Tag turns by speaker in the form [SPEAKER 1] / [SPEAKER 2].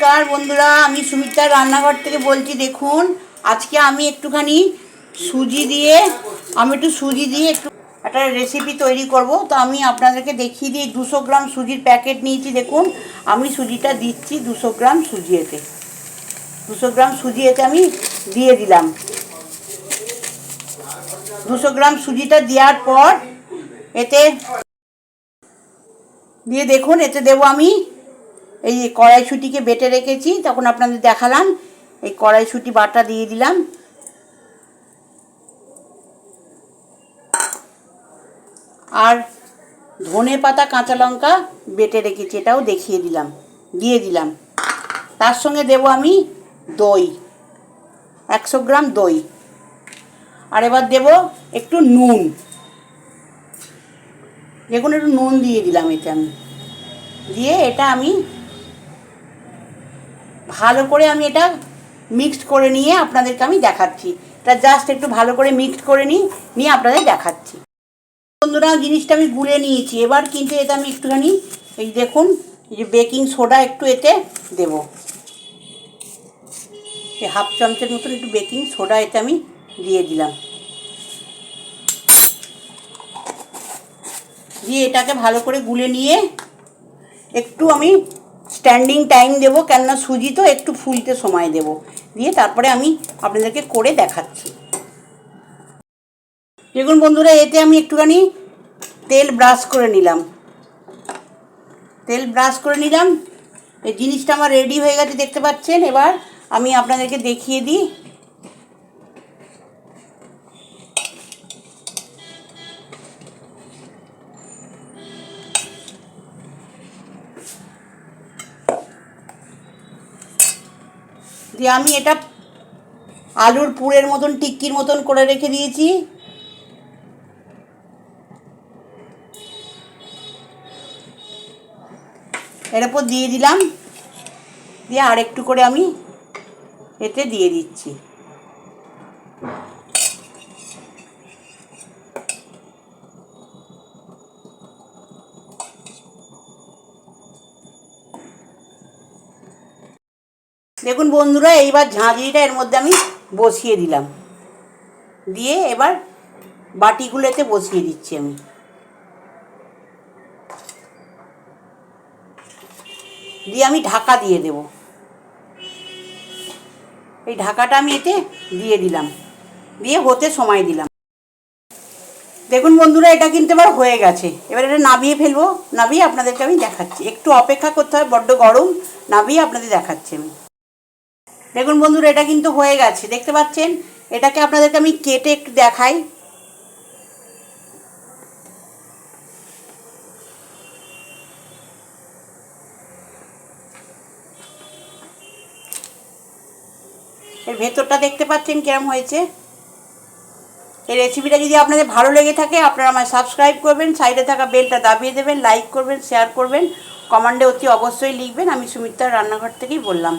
[SPEAKER 1] নমস্কার বন্ধুরা, আমি সুমিতার রান্নাঘর থেকে বলছি, দেখুন, আজকে আমি একটুখানি সুজি দিয়ে, আমি একটু সুজি দিয়ে একটু একটা রেসিপি তৈরি করব। তো আমি আপনাদেরকে দেখিয়ে দিই, দুশো গ্রাম সুজির প্যাকেট নিয়েছি, দেখুন, আমি সুজিটা দিচ্ছি দুশো গ্রাম সুজি এতে। দুশো গ্রাম সুজি এতে আমি দিয়ে দিলাম। দুশো গ্রাম সুজিটা দেওয়ার পর এতে, দিয়ে দেখুন, এতে দেবো আমি এই কড়াইশুটিকে বেটে রেখেছি, তখন আপনাদের দেখালাম। এই কড়াইশুটি বাটা দিয়ে দিলাম। আর ধনে পাতা, কাঁচা লঙ্কা বেটে রেখেছি, এটাও দেখিয়ে দিলাম, দিয়ে দিলাম। তার সঙ্গে দেব আমি দই, একশো গ্রাম দই। আর এবার দেব একটু নুন। দেখুন একটু নুন দিয়ে দিলাম এতে আমি। দিয়ে এটা আমি ভালো করে আমি এটা মিক্সড করে নিয়ে আপনাদেরকে আমি দেখাচ্ছি। এটা জাস্ট একটু ভালো করে মিক্সড করে নিই নিয়ে আপনাদের দেখাচ্ছি। বন্ধুরা, জিনিসটা আমি গুলে নিয়েছি। এবার কিন্তু এতে আমি একটুখানি, এই দেখুন, এই যে বেকিং সোডা একটু এতে দেব। হাফ চামচের মতন একটু বেকিং সোডা এতে আমি দিয়ে দিলাম। দিয়ে এটাকে ভালো করে গুলে নিয়ে, একটু আমি স্ট্যান্ডিং টাইম দেবো, কেননা সুজি তো একটু ফুলতে সময় দেব। দিয়ে তারপরে আমি আপনাদেরকে করে দেখাচ্ছি। দেখুন বন্ধুরা, এতে আমি একটুখানি তেল ব্রাশ করে নিলাম। তেল ব্রাশ করে নিলাম। এই জিনিসটা আমার রেডি হয়ে গেছে, দেখতে পাচ্ছেন? এবার আমি আপনাদেরকে দেখিয়ে দিই। দিয়ে আমি এটা আলুর পুরের মতন, টিক্কির মতন করে রেখে দিয়েছি। এর উপর দিয়ে দিলাম। দিয়ে আর একটু করে আমি এতে দিয়ে দিচ্ছি। দেখুন বন্ধুরা, এইবার ঝাঁঝরিটা এর মধ্যে আমি বসিয়ে দিলাম। দিয়ে এবার বাটিগুলোতে বসিয়ে দিচ্ছি আমি। দিয়ে আমি ঢাকা দিয়ে দেব। এই ঢাকাটা আমি এতে দিয়ে দিলাম। দিয়ে হতে সময় দিলাম। দেখুন বন্ধুরা, এটা কিন্তু এবার হয়ে গেছে। এবার এটা নাবিয়ে ফেলব। নাবিয়ে আপনাদেরকে আমি দেখাচ্ছি। একটু অপেক্ষা করতে হয়, বড্ড গরম। নাবিয়ে আপনাদের দেখাচ্ছি আমি। দেখুন বন্ধুরা, এটা কিন্তু হয়ে গেছে। দেখতে পাচ্ছেন? এটাকে আপনাদেরকে আমি কেটে দেখাই। এর ভেতরটা দেখতে পাচ্ছেন কিরম হয়েছে? এই রেসিপিটা যদি আপনাদের ভালো লেগে থাকে, আপনারা আমায় সাবস্ক্রাইব করবেন সাইডে থাকা বেলটা দাবিয়ে দেবেন লাইক করবেন শেয়ার করবেন কমান্ডে অতি অবশ্যই লিখবেন। আমি সুমিত্রার রান্নাঘর থেকেই বললাম।